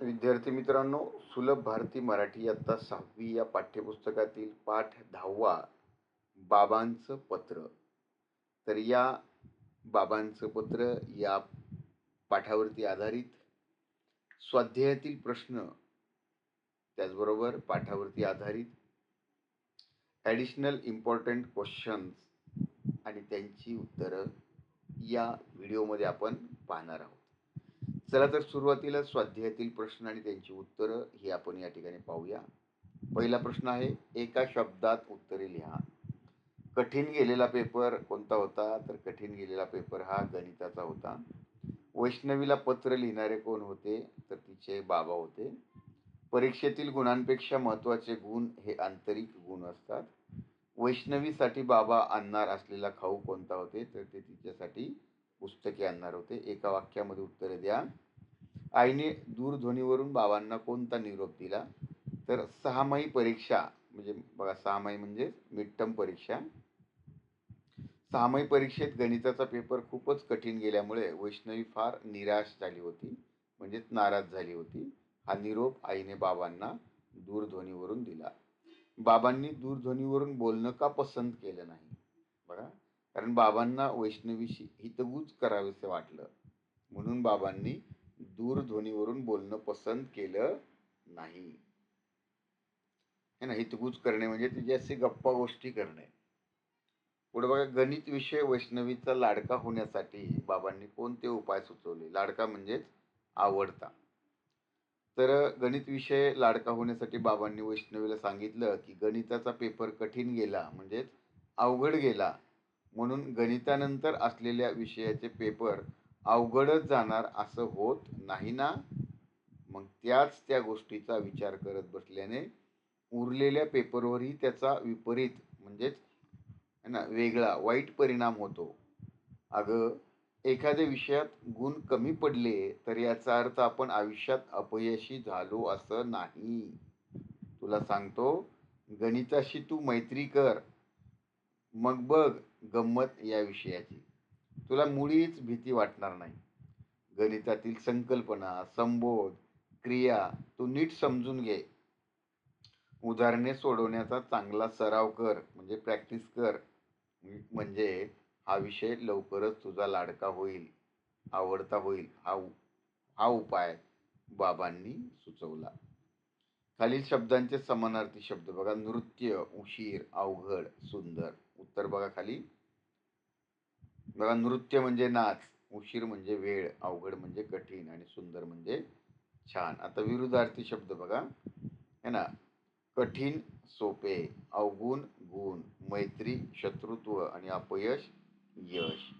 विद्यार्थी मित्रांनो सुलभ भारती मराठी इयत्ता सहावी या पाठ्यपुस्तकातील पाठ दहावा बाबांचं पत्र. तर या बाबांचं पत्र या पाठावरती आधारित स्वाध्यायातील प्रश्न त्याचबरोबर पाठावरती आधारित ॲडिशनल इम्पॉर्टंट क्वेश्चन्स आणि त्यांची उत्तरं या व्हिडिओमध्ये आपण पाहणार आहोत. चला तर सुरुवातीला स्वाध्यायातील प्रश्न आणि त्यांची उत्तरं ही आपण या ठिकाणी पाहूया. पहिला प्रश्न आहे एका शब्दात उत्तरे लिहा. कठीण गेलेला पेपर कोणता होता? तर कठीण गेलेला पेपर हा गणिताचा होता. वैष्णवीला पत्र लिहिणारे कोण होते? तर तिचे बाबा होते. परीक्षेतील गुणांपेक्षा महत्त्वाचे गुण हे आंतरिक गुण असतात. वैष्णवीसाठी बाबा आणणार असलेला खाऊ कोणता होते? तर ते तिच्यासाठी पुस्तके आणणार होते. एका वाक्यामध्ये उत्तरे द्या. आईने दूरध्वनीवरून बाबांना कोणता निरोप दिला? तर सहामाही परीक्षा म्हणजे बघा सहामाही म्हणजे मिड परीक्षा. सहामाही परीक्षेत गणिताचा पेपर खूपच कठीण गेल्यामुळे वैष्णवी फार निराश झाली होती म्हणजेच नाराज झाली होती. हा निरोप आईने बाबांना दूरध्वनीवरून दिला. बाबांनी दूरध्वनीवरून बोलणं का पसंत केलं नाही? बघा कारण बाबांना वैष्णवीशी हितगूज करावेसे वाटलं. म्हणून बाबांनी दूरध्वनीवरून बोलणं पसंत केलं नाही. है ना? हितगुज करणे म्हणजे तिच्याशी गप्पा गोष्टी करणे. पुढे बघा गणित विषय वैष्णवीचा लाडका होण्यासाठी बाबांनी कोणते उपाय सुचवले? लाडका म्हणजेच आवडता. तर गणित विषय लाडका होण्यासाठी बाबांनी वैष्णवीला सांगितलं की गणिताचा पेपर कठीण गेला म्हणजेच अवघड गेला. म्हणून गणितानंतर असलेल्या विषयाचे पेपर अवघडच जाणार असं होत नाही ना? मग त्याच त्या गोष्टीचा विचार करत बसल्याने उरलेल्या पेपरवरही त्याचा विपरीत म्हणजेच है ना वेगळा वाईट परिणाम होतो. अगं एखाद्या विषयात गुण कमी पडले तर याचा अर्थ आपण आयुष्यात अपयशी झालो असं नाही. तुला सांगतो गणिताशी तू मैत्री कर. मग बघ गंमत या विषयाची. तुला मुळीच भीती वाटणार नाही. गणितातील संकल्पना संबोध क्रिया तू नीट समजून घे. उदाहरणे सोडवण्याचा चांगला सराव कर म्हणजे प्रॅक्टिस कर. म्हणजे हा विषय लवकरच तुझा लाडका होईल आवडता होईल हा हा उपाय बाबांनी सुचवला. खालील शब्दांचे समानार्थी शब्द बघा नृत्य उशीर अवघड सुंदर. उत्तर बघा खाली. बघा नृत्य म्हणजे नाच उशीर म्हणजे वेळ अवघड म्हणजे कठीण आणि सुंदर म्हणजे छान. आता विरुद्धार्थी शब्द बघा. है ना? कठीण सोपे अवगुण गुण मैत्री शत्रुत्व आणि अपयश यश.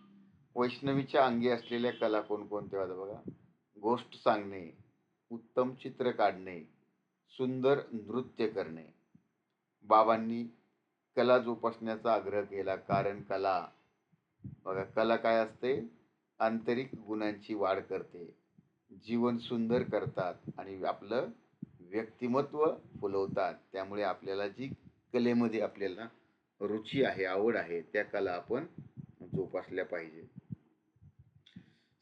वैष्णवीच्या अंगी असलेल्या कला कोणकोणत्या होत्या बघा? गोष्ट सांगणे उत्तम चित्र काढणे सुंदर नृत्य करणे. बाबांनी कला जोपासण्याचा आग्रह केला कारण कला बघा कला काय असते? आंतरिक गुणांची वाढ करते. जीवन सुंदर करतात आणि आपलं व्यक्तिमत्व फुलवतात. त्यामुळे आपल्याला जी कलेमध्ये आपल्याला रुची आहे आवड आहे त्या कला आपण जोपासल्या पाहिजे.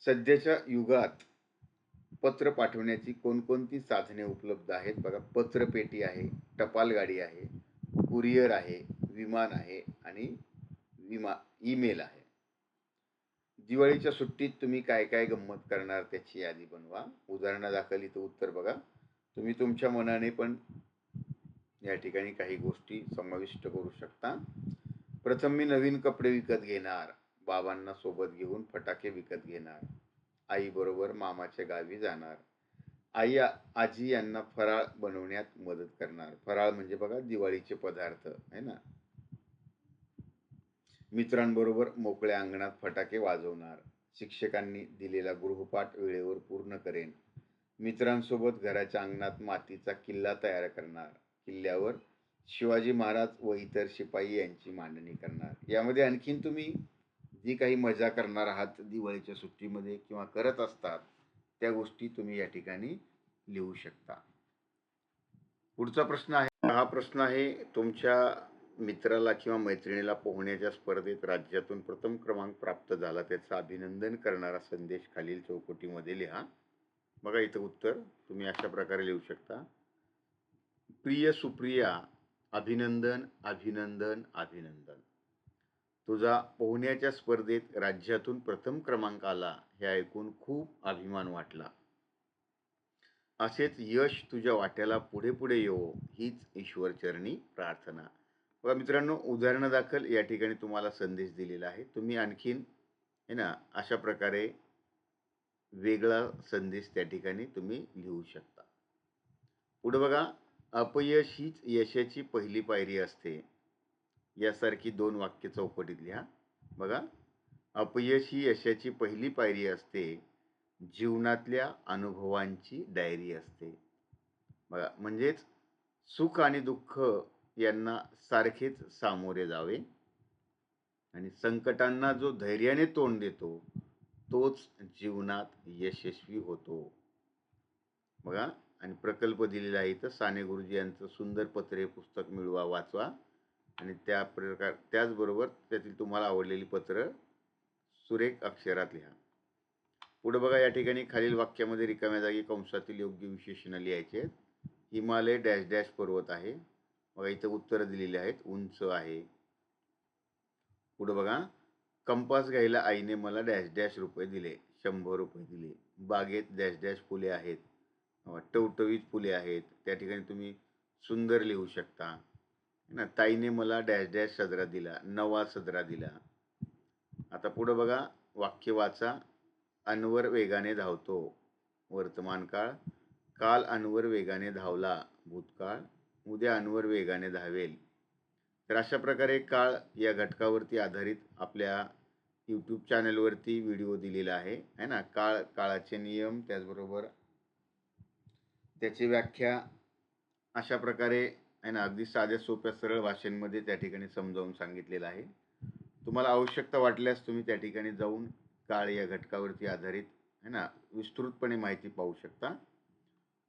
सध्याच्या युगात पत्र पाठवण्याची कोणकोणती साधने उपलब्ध आहेत? बघा पत्रपेटी आहे टपाल गाडी आहे कुरिअर आहे विमान आहे आणि विमा ईमेल आहे. दिवाळीच्या सुट्टीत तुम्ही काय काय गंमत करणार त्याची यादी बनवा. उदाहरणादाखल इथं उत्तर बघा. तुम्ही तुमच्या मनाने पण या ठिकाणी काही गोष्टी समाविष्ट करू शकता. प्रथम मी नवीन कपडे विकत घेणार. बाबांना सोबत घेऊन फटाके विकत घेणार. आईबरोबर मामाच्या गावी जाणार. आई आजी यांना फराळ बनवण्यात मदत करणार. फराळ म्हणजे बघा दिवाळीचे पदार्थ आहे ना? मित्रांबरोबर मोकळ्या अंगणात फटाके वाजवणार शिक्षकांनी दिलेला गृहपाठ वेळेवर पूर्ण करेन. मित्रांसोबत घराच्या अंगणात मातीचा किल्ला तयार करणार किल्ल्यावर शिवाजी महाराज व इतर शिपाई यांची मांडणी करणार. यामध्ये आणखीन तुम्ही जी काही मजा करणार आहात दिवाळीच्या सुट्टीमध्ये किंवा करत असतात त्या गोष्टी तुम्ही या ठिकाणी लिहू शकता. पुढचा प्रश्न आहे हा प्रश्न आहे तुमच्या मित्राला किंवा मैत्रिणीला पोहण्याच्या स्पर्धेत राज्यातून प्रथम क्रमांक प्राप्त झाला त्याचं अभिनंदन करणारा संदेश खालील चौकटीमध्ये लिहा. बघा इथं उत्तर तुम्ही अशा प्रकारे लिहू शकता. प्रिय सुप्रिया अभिनंदन अभिनंदन अभिनंदन. तुझा पोहण्याच्या स्पर्धेत राज्यातून प्रथम क्रमांक आला हे ऐकून खूप अभिमान वाटला. असेच यश तुझ्या वाट्याला पुढे पुढे येवो हीच ईश्वरचरणी प्रार्थना. बघा मित्रांनो उदाहरणं दाखल या ठिकाणी तुम्हाला संदेश दिलेला आहे. तुम्ही आणखीन आहे ना अशा प्रकारे वेगळा संदेश त्या ठिकाणी तुम्ही लिहू शकता. पुढं बघा अपयश हीच यशाची पहिली पायरी असते. यासारखी दोन वाक्य चौकटीत लिहा. बघा अपयश ही यशाची पहिली पायरी असते. जीवनातल्या अनुभवांची डायरी असते. बघा म्हणजेच सुख आणि दुःख यांना सारखेच सामोरे जावे. आणि संकटांना जो धैर्याने तोंड देतो तोच जीवनात यशस्वी होतो. बघा आणि प्रकल्प दिलेला आहे इथं. साने गुरुजी यांचं सुंदर पत्रे पुस्तक मिळवा वाचवा. आणि त्या प्रकार त्याचबरोबर त्यातील तुम्हाला आवडलेली पत्र सुरेख अक्षरात लिहा. पुढे बघा या ठिकाणी खालील वाक्यामध्ये रिकाम्या जागी कंसातील योग्य विशेषणं लिहायचे आहेत. हिमालय डॅश डॅश पर्वत आहे. बघा इथं उत्तरं दिलेली आहेत. उंच आहे. पुढं बघा. कंपास घ्यायला आईने मला डॅश डॅश रुपये दिले. शंभर रुपये दिले. बागेत डॅश डॅश फुले आहेत. टवटवीत फुले आहेत. त्या ठिकाणी तुम्ही सुंदर लिहू शकता. ना? ताईने मला डॅश डॅश सदरा दिला. नवा सदरा दिला. आता पुढं बघा. वाक्य वाचा. अनवर वेगाने धावतो. वर्तमान काळ काल अनवर वेगाने धावला. भूतकाळ. उद्या अनवर वेगाने धावेल. तर अशा प्रकारे काळ या घटकावरती आधारित आपल्या यूट्यूब चॅनलवरती व्हिडिओ दिलेला आहे. है ना? काळ काळाचे नियम त्याचबरोबर त्याची व्याख्या अशा प्रकारे आहे ना? अगदी साध्या सोप्या सरळ भाषेमध्ये त्या ठिकाणी समजावून सांगितलेलं आहे. तुम्हाला आवश्यकता वाटल्यास तुम्ही त्या ठिकाणी जाऊन काळ या घटकावरती आधारित है ना? विस्तृतपणे माहिती पाहू शकता.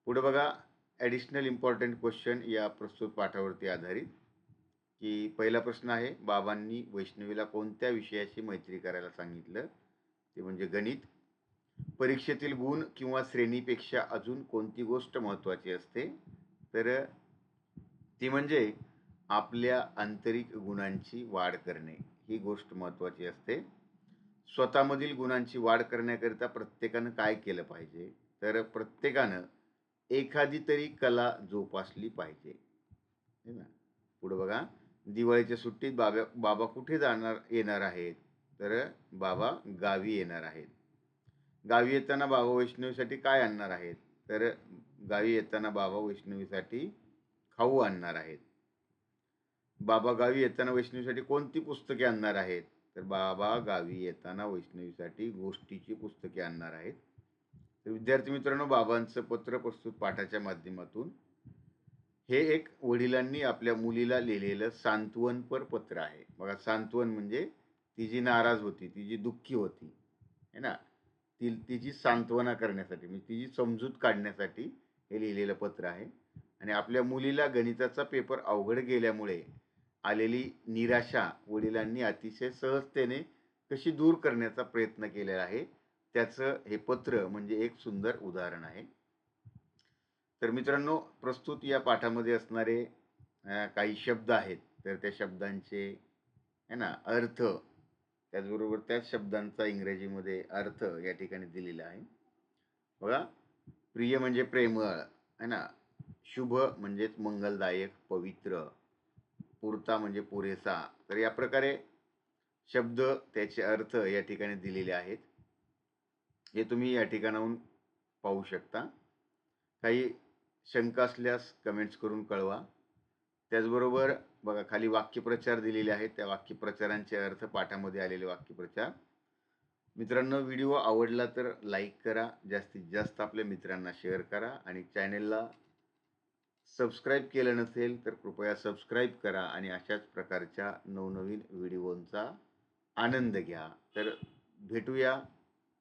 पुढे बघा ॲडिशनल इम्पॉर्टंट क्वेश्चन या प्रस्तुत पाठावरती आधारित की पहिला प्रश्न आहे बाबांनी वैष्णवीला कोणत्या विषयाशी मैत्री करायला सांगितलं? ते म्हणजे गणित. परीक्षेतील गुण किंवा श्रेणीपेक्षा अजून कोणती गोष्ट महत्त्वाची असते? तर ती म्हणजे आपल्या आंतरिक गुणांची वाढ करणे ही गोष्ट महत्त्वाची असते. स्वतःमधील गुणांची वाढ करण्याकरिता प्रत्येकानं काय केलं पाहिजे? तर प्रत्येकानं एखादी तरी कला जोपासली पाहिजे. है ना? पुढं बघा दिवाळीच्या सुट्टीत बाबा बाबा कुठे जाणार येणार आहेत? तर बाबा गावी येणार आहेत. गावी येताना बाबा वैष्णवीसाठी काय आणणार आहेत? तर गावी येताना बाबा वैष्णवीसाठी खाऊ आणणार आहेत. बाबा गावी येताना वैष्णवीसाठी कोणती पुस्तके आणणार आहेत? तर बाबा गावी येताना वैष्णवीसाठी गोष्टीची पुस्तके आणणार आहेत. विद्यार्थी मित्रांनो बाबांचं पत्र प्रस्तुत पाठाच्या माध्यमातून. हे एक वडिलांनी आपल्या मुलीला लिहिलेलं सांत्वनपर पत्र आहे. बघा सांत्वन म्हणजे ती जी नाराज होती ती जी दुःखी होती है ना? ती तिची सांत्वना करण्यासाठी म्हणजे तिची समजूत काढण्यासाठी हे लिहिलेलं पत्र आहे. आणि आपल्या मुलीला गणिताचा पेपर अवघड गेल्यामुळे आलेली निराशा वडिलांनी अतिशय सहजतेने कशी दूर करण्याचा प्रयत्न केलेला आहे. त्याचं हे पत्र म्हणजे एक सुंदर उदाहरण आहे. तर मित्रांनो प्रस्तुत या पाठामध्ये असणारे काही शब्द आहेत. तर त्या शब्दांचे है ना अर्थ त्याचबरोबर त्याच शब्दांचा इंग्रजीमध्ये अर्थ या ठिकाणी दिलेला आहे. बघा प्रिय म्हणजे प्रेमळ है ना शुभ म्हणजेच मंगलदायक पवित्र पुरता म्हणजे पुरेसा. तर या प्रकारे शब्द त्याचे अर्थ या ठिकाणी दिलेले आहेत. हे तुम्ही या ठिकाणाहून पाहू शकता. काही शंका असल्यास कमेंट्स करून कळवा. त्याचबरोबर बघा खाली वाक्यप्रचार दिलेले आहेत. त्या वाक्यप्रचारांचे अर्थ पाठामध्ये आलेले वाक्यप्रचार. मित्रांनो व्हिडिओ आवडला तर लाईक करा. जास्तीत जास्त आपल्या मित्रांना शेअर करा आणि चॅनेलला सबस्क्राईब केलं नसेल तर कृपया सबस्क्राईब करा आणि अशाच प्रकारच्या नवनवीन व्हिडिओंचा आनंद घ्या. तर भेटूया.